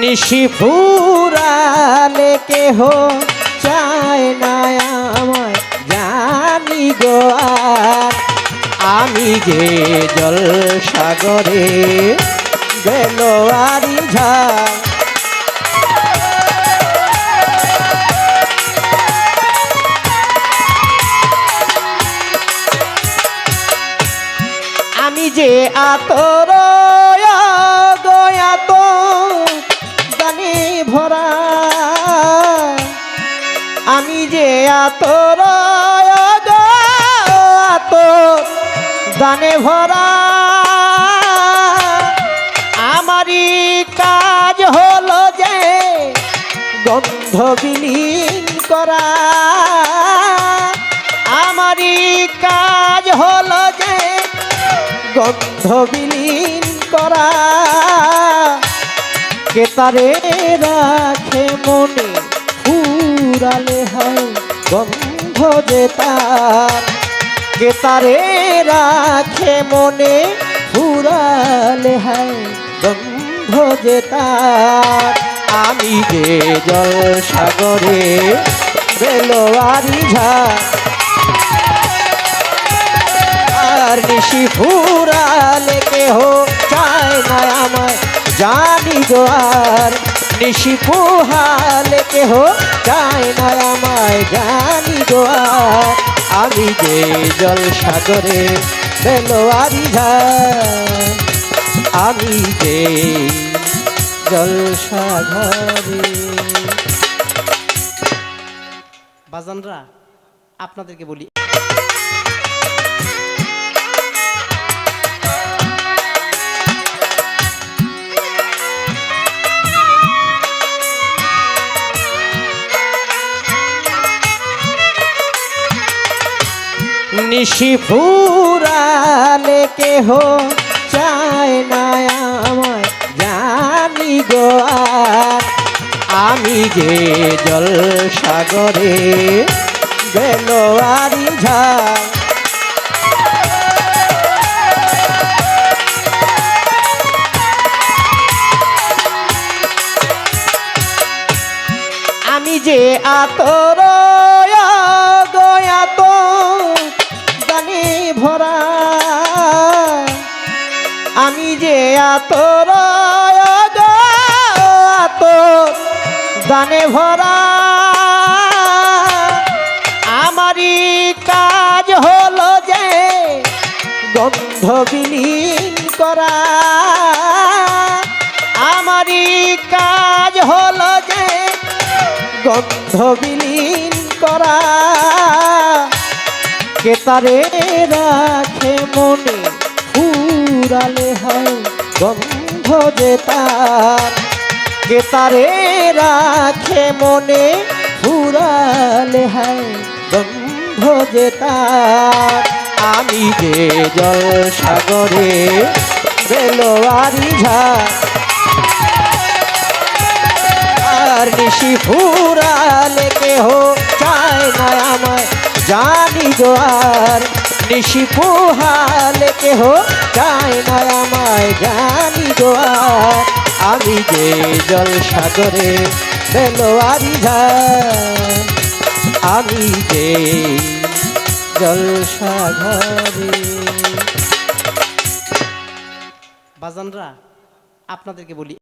নিশি ফুরালে কেহ চায় না আমায় জানি গো আমি যে জল সাগরে গেল আরি আমি যে আতর যে আতর আত জানে ভরা। আমারই কাজ হলো যে গন্ধ বিলীন করা। আমারই কাজ হলো যে গন্ধ বিলীন করা। কেতারে রাখে মনে ফুরালে হয় গন্ধ যে তার কেতারে রাখে মনে ফুরালে হয় গন্ধ যে তার। আমি যে জল সাগরে বেলোয়ারি আর নিশি ফুরালে কেহ চায় না আমায়, জানি আর নিশি পোহালে কেহ চায় না আমায় জানি গো আর। আমি যে জল সাগরে বেলোয়ারি ঝাড় আমি যে জল সাগরে। বাজানরা, আপনাদেরকে বলি নিশি ফুরালে কেহ চায় না আমায় জানি গো আর। আমি যে জল সাগরে গেল আরি ঝাড় আমি যে আতর যে আতর আত জানে ভরা। আমারই কাজ হলো যে গন্ধ বিলীন করা। আমারই কাজ হলো যে গন্ধ বিলীন করা। কেতারে রাখে মনে ফুরালে হয় গন্ধ যে তার। কেতারে রাখে মনে ফুরালে হয় গন্ধ যে তার। আমি যে জল সাগরে বেলোয়ারি ঝাড়, আর নিশি ফুরালে কেহ চায় না আমায়। জানি আর নিশি পোহালে কেহ চায় না আমায় জানি গো আর। আমি যে জল সাগরে বেলোয়ারি আমি যে জল সাগরে বাজানরা, আপনাদেরকে বলি